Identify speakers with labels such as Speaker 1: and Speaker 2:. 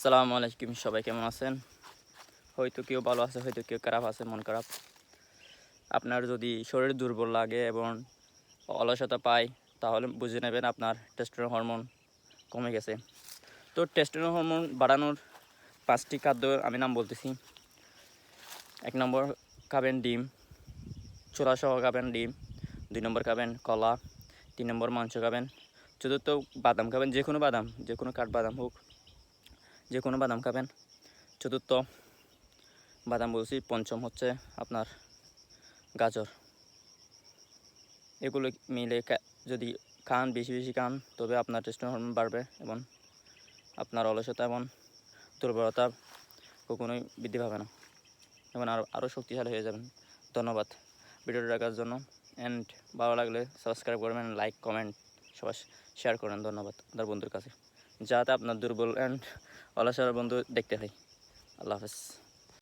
Speaker 1: আসসালামু আলাইকুম, সবাই কেমন আছেন? হয়তো কেউ ভালো আছে, হয়তো কেউ খারাপ আছে, মন খারাপ। আপনার যদি শরীর দুর্বল লাগে এবং অলসতা পায়, তাহলে বুঝে নেবেন আপনার টেস্টোস্টেরন হরমোন কমে গেছে। তো টেস্টোস্টেরন হরমোন বাড়ানোর পাঁচটি খাদ্য আমি নাম বলতেছি। এক নম্বর খাবেন ডিম ছোলা সহ খাবেন ডিম, দুই নম্বর খাবেন কলা, তিন নম্বর মাংস খাবেন, চতুর্থ বাদাম খাবেন যে কোনো বাদাম যে কোনো কাঠ বাদাম হোক। যে কোনো বাদাম খাবেন। চতুর্থ বাদাম বলছি, পঞ্চম হচ্ছে আপনার গাজর। এগুলো মিলে যদি খান, বেশি বেশি খান, তবে আপনার হরমোন বাড়বে এবং আপনার অলসতা এবং দুর্বলতা কখনোই বৃদ্ধি পাবে না এবং আরও আরও শক্তিশালী হয়ে যাবেন। ধন্যবাদ ভিডিওটি দেখার জন্য। অ্যান্ড ভালো লাগলে সাবস্ক্রাইব করবেন লাইক কমেন্ট সবাই শেয়ার করেন ধন্যবাদ আপনার বন্ধুর কাছে। যাতে আপনার দুর্বল অ্যান্ড অলসের বন্ধু দেখতে হয় আল্লাহ হাফেজ।